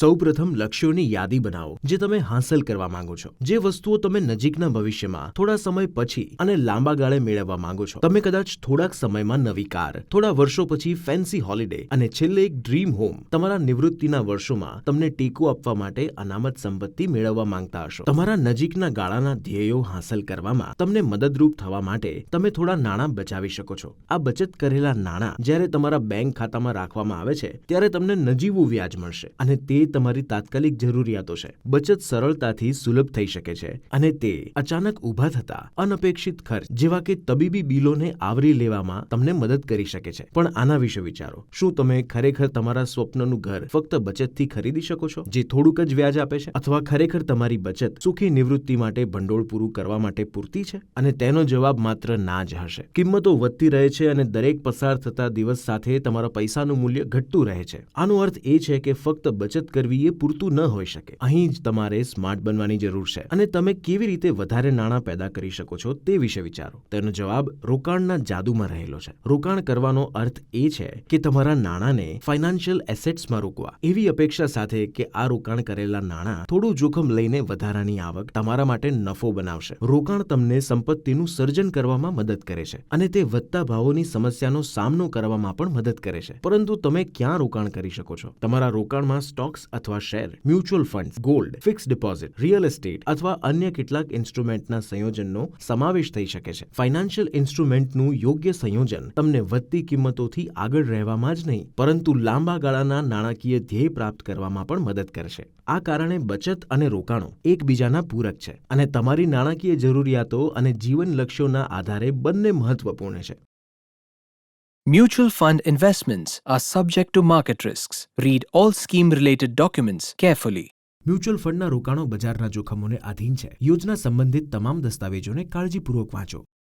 સૌપ્રથમ લક્ષ્યોની યાદી બનાવો, જે તમે હાંસલ કરવા માંગો છો. જે વસ્તુઓ તમે નજીકના ભવિષ્યમાં થોડા સમય પછી અને લાંબા ગાળે મેળવવા માંગો છો. તમે કદાચ થોડાક સમયમાં નવી કાર, થોડા વર્ષો પછી ફેન્સી હોલિડે અને છેલ્લે એક ડ્રીમ હોમ તમારા નિવૃત્તિના વર્ષોમાં તમને ટેકો આપવા માટે અનામત સંપત્તિ મેળવવા માંગતા હશો. તમારા નજીકના ગાળાના ધ્યેયો હાંસલ કરવામાં તમને મદદરૂપ થવા માટે તમે થોડા નાણાં બચાવી શકો છો. આ બચત કરેલા નાણાં જ્યારે તમારા બેંક ખાતામાં રાખવામાં આવે છે, ત્યારે તમને નજીવું વ્યાજ મળશે અને તે તમારી તાત્કાલિક જરૂરિયાતો છે. બચત સરળતાથી સુલભ થઈ શકે છે અને તે અચાનક ઊભા થતા અનપેક્ષિત ખર્ચ જેવા કે તબીબી બિલોને આવરી લેવામાં તમને મદદ કરી શકે છે. પણ આના વિશે વિચારો. શું તમે ખરેખર તમારા સ્વપ્નનું ઘર ફક્ત બચતથી ખરીદી શકો છો, જે થોડુંક જ વ્યાજ આપે છે? અથવા ખરેખર તમારી બચત સુખી નિવૃત્તિ માટે ભંડોળ પૂરું કરવા માટે પૂરતી છે? અને તેનો જવાબ માત્ર ના જ હશે. કિંમતો વધતી રહે છે અને દરેક પસાર થતા દિવસ સાથે તમારા પૈસાનું મૂલ્ય ઘટતું રહે છે. આનો અર્થ એ છે કે ફક્ત બચત કરવી એ પૂરતું ન હોઈ શકે. અહીં જ તમારે સ્માર્ટ બનવાની જરૂર છે અને તમે કેવી રીતે વધારે નાણાં પેદા કરી શકો છો તે વિશે વિચારો. તેનો જવાબ રોકાણના જાદુમાં રહેલો છે. રોકાણ કરવાનો અર્થ એ છે કે તમારા નાણાંને ફાઇનાન્શિયલ એસેટ્સમાં રોકવા. એવી અપેક્ષા સાથે કે આ રોકાણ કરેલા નાણાં થોડું જોખમ લઈને વધારાની આવક તમારા માટે નફો બનાવશે. રોકાણ તમને સંપત્તિનું સર્જન કરવામાં મદદ કરે છે અને તે વધતા ભાવોની સમસ્યાનો સામનો કરવામાં પણ મદદ કરે છે. પરંતુ તમે ક્યાં રોકાણ કરી શકો છો? તમારા રોકાણમાં સ્ટોક્સ અથવા share, mutual fund gold, fix deposit, real estate અથવા અન્ય કેટલાક ઇન્સ્ટ્રુમેન્ટના સંયોજનનો સમાવેશ થઈ શકે છે. ફાઇનાન્શિયલ ઇન્સ્ટ્રુમેન્ટનું યોગ્ય સંયોજન તમને વધતી કિંમતોથી આગળ રહેવામાં જ નહીં, પરંતુ લાંબા ગાળાના નાણાકીય ધ્યેય પ્રાપ્ત કરવામાં પણ મદદ કરશે. આ કારણે બચત અને રોકાણો એકબીજાના પૂરક છે અને તમારી નાણાકીય જરૂરિયાતો અને જીવન લક્ષ્યોના આધારે બંને મહત્વપૂર્ણ છે. Mutual fund investments are subject to market risks. Read all scheme related documents carefully. Mutual ફંડના રોકાણો બજારના જોખમોને આધીન છે યોજના સંબંધિત તમામ દસ્તાવેજોને કાળજીપૂર્વક વાંચો